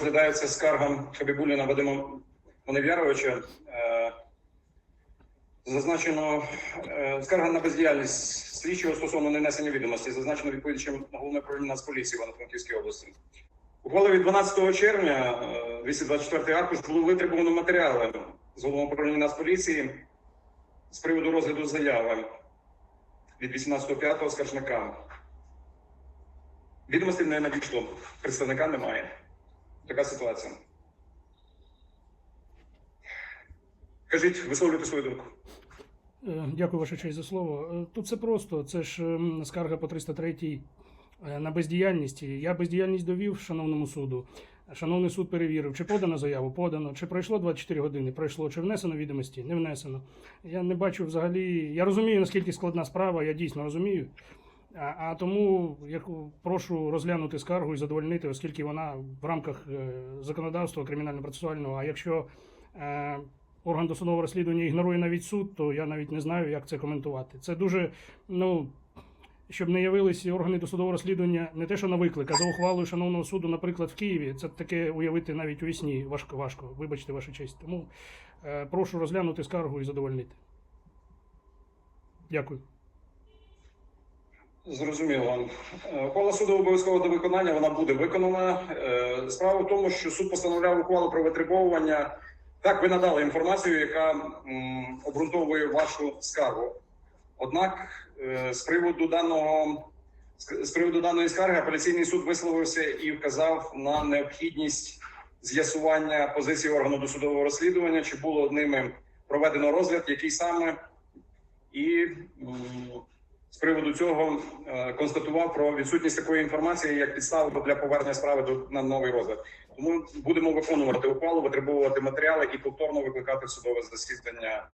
розглядається скарга Хабібуліна Вадима Монев'яровича. Е, Зазначено е, скарга на бездіяльність слідчого стосовно ненесення відомості, зазначено відповідачем головне управління Нацполіції Івано-Франківської області. Ухвали від 12 червня е, 224 аркуш було витребувано матеріали з головного управління Нацполіції з приводу розгляду заяви від 18.05 скаржника. Відомостей не надійшло, представника немає. Така ситуація. Кажіть, висловлюйте свою думку. Е, Дякую, ваша честь, за слово. Е, Тут все просто. Це ж скарга по 303 е, на бездіяльність. Я бездіяльність довів шановному суду. Шановний суд перевірив, чи подано заяву, подано, чи пройшло 24 години, пройшло, чи внесено відомості, не внесено. Я не бачу взагалі. Я розумію, наскільки складна справа, я дійсно розумію. А, а тому я прошу розглянути скаргу і задовольнити, оскільки вона в рамках е, законодавства кримінально-процесуального. А якщо е, орган досудового розслідування ігнорує навіть суд, то я навіть не знаю, як це коментувати. Це дуже, ну, щоб не явилися органи досудового розслідування не те, що на виклик, а за ухвалою шановного суду, наприклад, в Києві. Це таке уявити навіть у вісні важко, важко. Вибачте, ваша честь. Тому е, прошу розглянути скаргу і задовольнити. Дякую. Зрозуміло. Е, Ухвала суду обов'язково до виконання, вона буде виконана. Е, Справа в тому, що суд постановляв ухвалу про витребовування. Так, ви надали інформацію, яка обґрунтовує вашу скаргу. Однак, е, з приводу даного з- приводу даної скарги апеляційний суд висловився і вказав на необхідність з'ясування позиції органу досудового розслідування, чи було ними проведено розгляд, який саме і з приводу цього е, констатував про відсутність такої інформації, як підставу для повернення справи до на новий розгляд. Тому будемо виконувати ухвалу, витребувати матеріали і повторно викликати в судове засідання